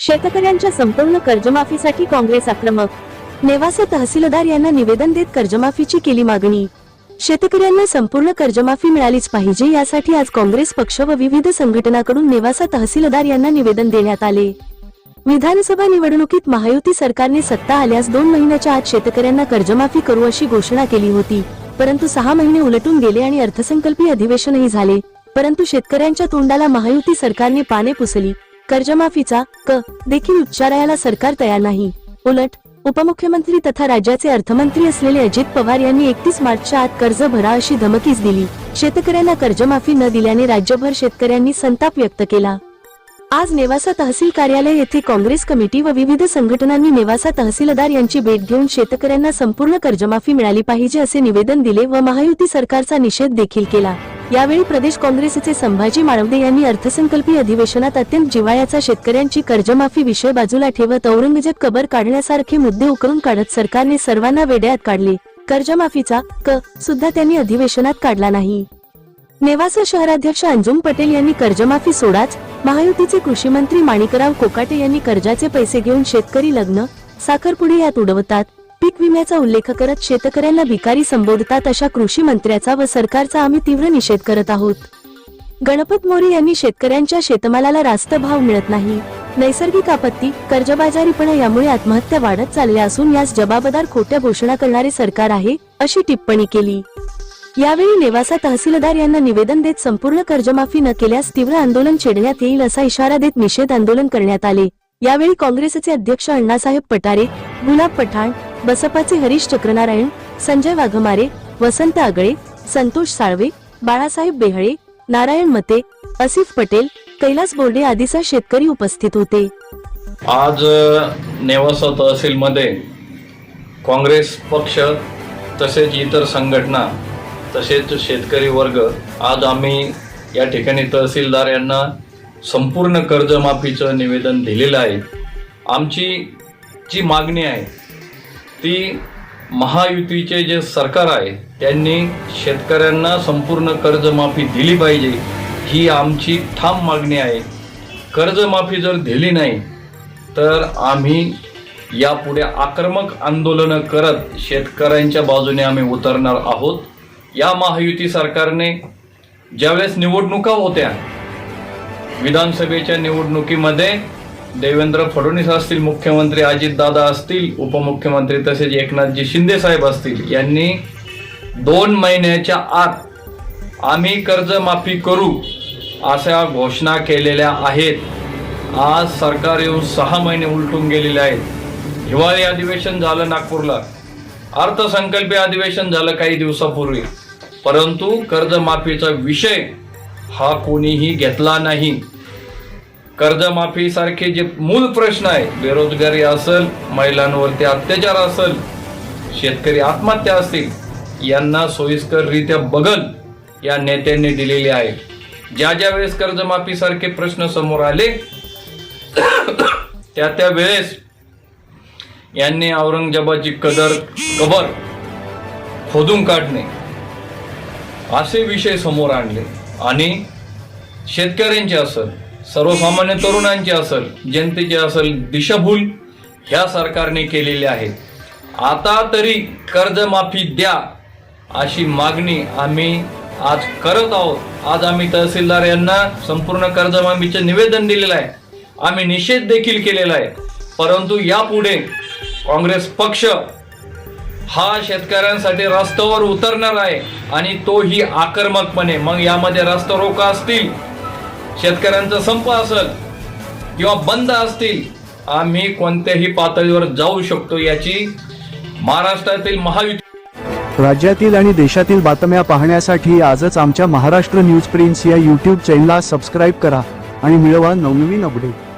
शेतकऱ्यांच्या संपूर्ण कर्जमाफीसाठी काँग्रेस आक्रमक. नेवासा तहसीलदार यांना निवेदन देत कर्जमाफीची केली मागणी. शेतकऱ्यांना संपूर्ण कर्जमाफी मिळालीच पाहिजे यासाठी आज काँग्रेस पक्ष व विविध संघटनाकडून नेवासा तहसीलदार यांना निवेदन देण्यात आले. विधानसभा निवडणुकीत महायुती सरकारने सत्ता आल्यास दोन महिन्याच्या आत शेतकऱ्यांना कर्जमाफी करू अशी घोषणा केली होती. परंतु सहा महिने उलटून गेले आणि अर्थसंकल्पीय अधिवेशनही झाले. परंतु शेतकऱ्यांच्या तोंडाला महायुती सरकारने पाने पुसली. कर्जमाफीचा क देखील उच्चारायला सरकार तयार नाही. उलट उपमुख्यमंत्री तथा राज्याचे अर्थमंत्री असलेले अजित पवार यांनी एकतीस मार्चच्या आत कर्ज भरा अशी धमकीच दिली. शेतकऱ्यांना कर्जमाफी न दिल्याने राज्यभर शेतकऱ्यांनी संताप व्यक्त केला. आज नेवासा तहसील कार्यालय येथे काँग्रेस कमिटी व विविध संघटनांनी नेवासा तहसीलदार यांची भेट घेऊन शेतकऱ्यांना संपूर्ण कर्जमाफी मिळाली पाहिजे असे निवेदन दिले व महायुती सरकारचा निषेध देखील केला. यावेळी प्रदेश काँग्रेसचे संभाजी माळवदे यांनी अर्थसंकल्पीय अधिवेशनात अत्यंत जिवाळ्याचा शेतकऱ्यांची कर्जमाफी विषय बाजूला ठेवत औरंगजेब कबर काढण्यासारखे मुद्दे उकरून काढत सरकारने सर्वांना वेड्यात काढले. कर्जमाफीचा क सुद्धा त्यांनी अधिवेशनात काढला नाही. नेवासा शहराध्यक्ष अंजुम पटेल यांनी कर्जमाफी सोडाच महायुतीचे कृषी मंत्री माणिकराव कोकाटे यांनी कर्जाचे पैसे घेऊन शेतकरी लग्न साखरपुडे यात उडवतात पीक विम्याचा उल्लेख करत शेतकऱ्यांना भिकारी संबोधतात अशा कृषी मंत्र्याचा व सरकारचा आम्ही तीव्र निषेध करत आहोत. गणपत मोरे यांनी शेतकऱ्यांच्या शेतमालाला रास्त भाव मिळत नाही. नैसर्गिक आपत्ती कर्जबाजारीपणा यामुळे आत्महत्या वाढत चालल्या असून यास जबाबदार खोट्या घोषणा करणारे सरकार आहे अशी टिप्पणी केली. यावेळी नेवासा तहसीलदार यांना निवेदन देत संपूर्ण कर्जमाफी न केल्यास तीव्र आंदोलन छेडण्यात येईल असा इशारा देत निषेध आंदोलन करण्यात आले. यावेळी काँग्रेसचे अध्यक्ष अण्णासाहेब पटारे गुलाब पठाण बसपाचे हरीश चक्रनारायण संजय वाघमारे वसंत आगळे संतोष साळवे बाळासाहेब बेहळे नारायण मते असिफ पटेल कैलास बोर्डे आदीचा शेतकरी उपस्थित होते. आज नेवासा तहसीलमध्ये काँग्रेस पक्ष तसेच इतर संघटना तसेच शेतकरी वर्ग आज आम्ही या ठिकाणी तहसीलदार यांना संपूर्ण कर्जमाफीचं निवेदन दिलेलं आहे. आमची जी मागणी आहे ती महायुतीचे जे सरकार आहे त्यांनी शेतकऱ्यांना संपूर्ण कर्जमाफी दिली पाहिजे ही आमची ठाम मागणी आहे. कर्जमाफी जर दिली नाही तर आम्ही यापुढे आक्रमक आंदोलनं करत शेतकऱ्यांच्या बाजूने आम्ही उतरणार आहोत. या महायुती सरकारने ज्यावेळेस निवडणुका होत्या विधानसभेच्या निवडणुकीमध्ये देवेंद्र फडणवीस असतील मुख्यमंत्री अजितदादा असतील उपमुख्यमंत्री तसेच एकनाथजी शिंदे साहेब असतील यांनी दोन महिन्याच्या आत आम्ही कर्जमाफी करू अशा घोषणा केलेल्या आहेत. आज सरकार येऊन सहा महिने उलटून गेलेले आहेत. हिवाळी अधिवेशन झालं नागपूरला. अर्थसंकल्पीय अधिवेशन झालं काही दिवसापूर्वी. परंतु कर्जमाफीचा विषय हा कोणीही घेतला नाही. कर्जमाफीसारखे जे मूळ प्रश्न आहे बेरोजगारी असेल महिलांवरती अत्याचार असेल शेतकरी आत्महत्या असतील यांना सोयीस्कररित्या बगल या नेत्यांनी दिलेली आहे. ज्या ज्या वेळेस कर्जमाफीसारखे प्रश्न समोर आले त्या त्या वेळेस यांनी औरंगजेबाची कदर कबर खोदून काढणे असे विषय समोर आणले. आणि शेतकऱ्यांचे असेल सर्वसामान्य तरुणांची असेल जनतेची असेल दिशाभूल ह्या सरकारने केलेली आहे आता तरी कर्जमाफी द्या अशी मागणी आम्ही आज करत आहोत. आज आम्ही तहसीलदार यांना संपूर्ण कर्जमाफीचे निवेदन दिलेलं आहे. आम्ही निषेध देखील केलेला आहे. परंतु यापुढे काँग्रेस पक्ष हा शेतकऱ्यांसाठी रस्त्यावर उतरणार आहे आणि तोही आक्रमकपणे. मग यामध्ये रस्ता रोका असतील शेतकऱ्यांचा संप असेल किंवा बंद असतील आम्ही कोणत्याही पातळीवर जाऊ शकतो याची महाराष्ट्रातील महायुती राज्यातील आणि देशातील बातम्या पाहण्यासाठी आजच आमच्या महाराष्ट्र न्यूज प्रिन्स या यूट्यूब चॅनलला सबस्क्राईब करा आणि मिळवा नवनवीन अपडेट